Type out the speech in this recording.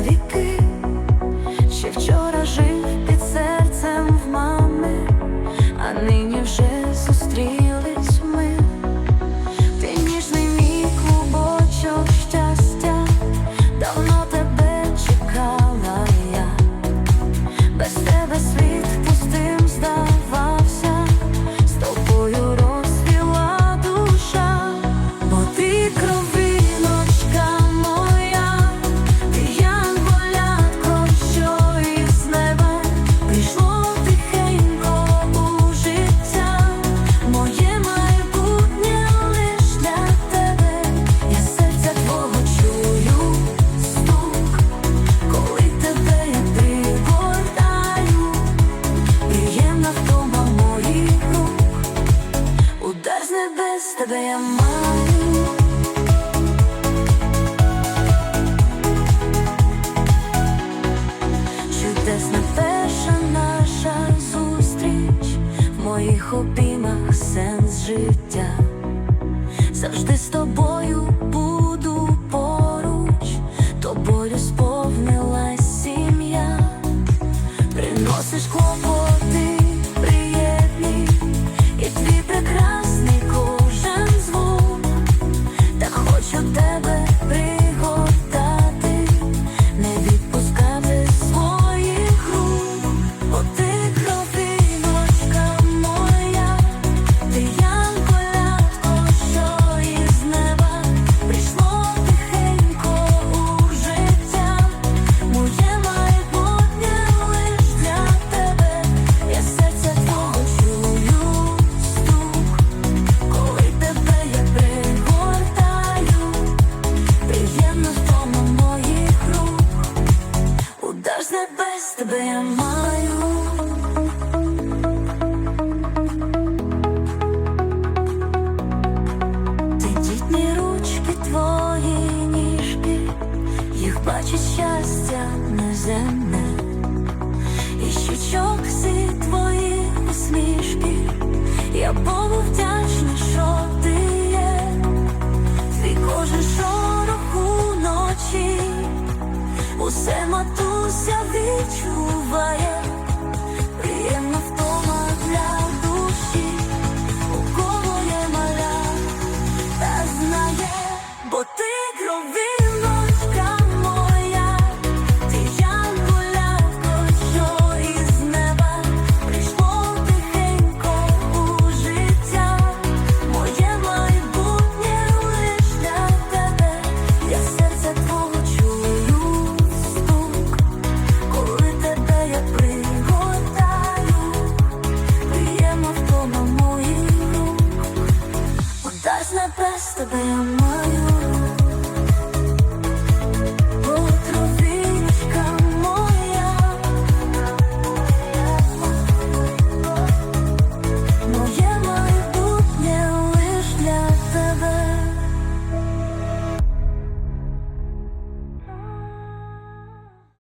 навіки, ще вчора жив під серцем в мами, а нині. але без тебе я маю. Чудесна перша наша зустріч в моїх обіймах сенс життя завжди з тобою. з небес тебе я маю. Ручки твої ніжки, їх бачить щастя неземне, і щучок зі твої усмішки. Я відчуває. yesterday I'm